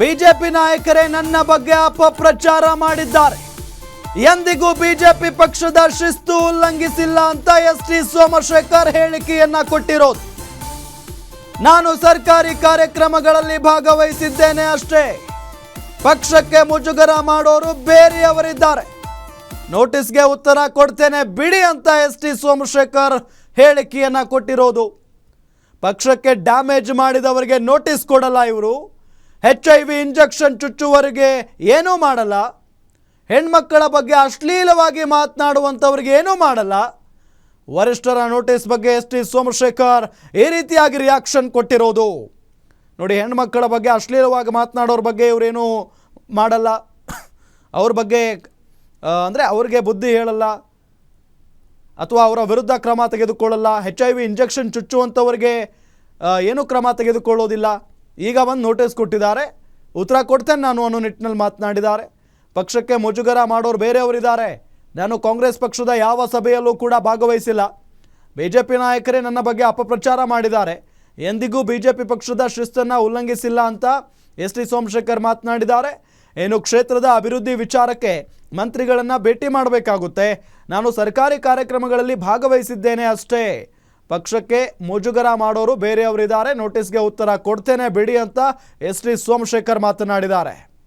BJP ನಾಯಕರೇ ನನ್ನ ಬಗ್ಗೆ ಅಪಪ್ರಚಾರ ಮಾಡಿದ್ದಾರೆ. ಎಂದಿಗೂ ಬಿಜೆಪಿ ಪಕ್ಷದ ಶಿಸ್ತು ಉಲ್ಲಂಘಿಸಿಲ್ಲ ಅಂತ ಎಸ್ ಟಿ ಸೋಮಶೇಖರ್ ಹೇಳಿಕೆಯನ್ನ ಕೊಟ್ಟಿರೋದು. ನಾನು ಸರ್ಕಾರಿ ಕಾರ್ಯಕ್ರಮಗಳಲ್ಲಿ ಭಾಗವಹಿಸಿದ್ದೇನೆ ಅಷ್ಟೇ. ಪಕ್ಷಕ್ಕೆ ಮುಜುಗರ ಮಾಡೋರು ಬೇರೆಯವರಿದ್ದಾರೆ. ನೋಟಿಸ್ಗೆ ಉತ್ತರ ಕೊಡ್ತೇನೆ ಬಿಡಿ ಅಂತ ಎಸ್ ಟಿ ಸೋಮಶೇಖರ್ ಹೇಳಿಕೆಯನ್ನ ಕೊಟ್ಟಿರೋದು. ಪಕ್ಷಕ್ಕೆ ಡ್ಯಾಮೇಜ್ ಮಾಡಿದವರಿಗೆ ನೋಟಿಸ್ ಕೊಡಲ್ಲ ಇವರು. ಎಚ್ ಐ ವಿ ಇಂಜೆಕ್ಷನ್ ಚುಚ್ಚುವರಿಗೆ ಏನೂ ಮಾಡಲ್ಲ. ಹೆಣ್ಮಕ್ಕಳ ಬಗ್ಗೆ ಅಶ್ಲೀಲವಾಗಿ ಮಾತನಾಡುವಂಥವ್ರಿಗೆ ಏನೂ ಮಾಡಲ್ಲ. ವರಿಷ್ಠರ ನೋಟಿಸ್ ಬಗ್ಗೆ ಎಸ್ ಟಿ ಸೋಮಶೇಖರ್ ಈ ರೀತಿಯಾಗಿ ರಿಯಾಕ್ಷನ್ ಕೊಟ್ಟಿರೋದು. ನೋಡಿ, ಹೆಣ್ಮಕ್ಕಳ ಬಗ್ಗೆ ಅಶ್ಲೀಲವಾಗಿ ಮಾತನಾಡೋರ ಬಗ್ಗೆ ಇವರೇನು ಮಾಡಲ್ಲ. ಅವ್ರ ಬಗ್ಗೆ ಅಂದರೆ ಅವ್ರಿಗೆ ಬುದ್ಧಿ ಹೇಳಲ್ಲ. ಅಥವಾ ಅವರ ವಿರುದ್ಧ ಕ್ರಮ ತೆಗೆದುಕೊಳ್ಳಲ್ಲ. ಹೆಚ್ ಐ ವಿ ಇಂಜೆಕ್ಷನ್ ಚುಚ್ಚುವಂಥವ್ರಿಗೆ ಏನೂ ಕ್ರಮ ತೆಗೆದುಕೊಳ್ಳೋದಿಲ್ಲ. ಈಗ ಒಂದು ನೋಟಿಸ್ ಕೊಟ್ಟಿದ್ದಾರೆ. ಉತ್ತರ ಕೊಡ್ತೇನೆ ನಾನು ಅನ್ನೋ ನಿಟ್ಟಿನಲ್ಲಿ ಮಾತನಾಡಿದ್ದಾರೆ. ಪಕ್ಷಕ್ಕೆ ಮುಜುಗರ ಮಾಡೋರು ಬೇರೆಯವರಿದ್ದಾರೆ. ನಾನು ಕಾಂಗ್ರೆಸ್ ಪಕ್ಷದ ಯಾವ ಸಭೆಯಲ್ಲೂ ಕೂಡ ಭಾಗವಹಿಸಿಲ್ಲ. ಬಿ ಜೆ ಪಿ ನಾಯಕರೇ ನನ್ನ ಬಗ್ಗೆ ಅಪಪ್ರಚಾರ ಮಾಡಿದ್ದಾರೆ. ಎಂದಿಗೂ ಬಿ ಜೆ ಪಿ ಪಕ್ಷದ ಶಿಸ್ತನ್ನು ಉಲ್ಲಂಘಿಸಿಲ್ಲ ಅಂತ ಎಸ್ ಟಿ ಸೋಮಶೇಖರ್ ಮಾತನಾಡಿದ್ದಾರೆ. ಏನು ಕ್ಷೇತ್ರದ ಅಭಿವೃದ್ಧಿ ವಿಚಾರಕ್ಕೆ ಮಂತ್ರಿಗಳನ್ನು ಭೇಟಿ ಮಾಡಬೇಕಾಗುತ್ತೆ. ನಾನು ಸರ್ಕಾರಿ ಕಾರ್ಯಕ್ರಮಗಳಲ್ಲಿ ಭಾಗವಹಿಸಿದ್ದೇನೆ ಅಷ್ಟೇ. ಪಕ್ಷಕ್ಕೆ ಮುಜುಗರ ಮಾಡೋರು ಬೇರೆಯವರಿದ್ದಾರೆ. ನೋಟಿಸ್ಗೆ ಉತ್ತರ ಕೊಡ್ತೇನೆ ಬಿಡಿ ಅಂತ ಎಸ್ ಟಿ ಸೋಮಶೇಖರ್ ಮಾತನಾಡಿದ್ದಾರೆ.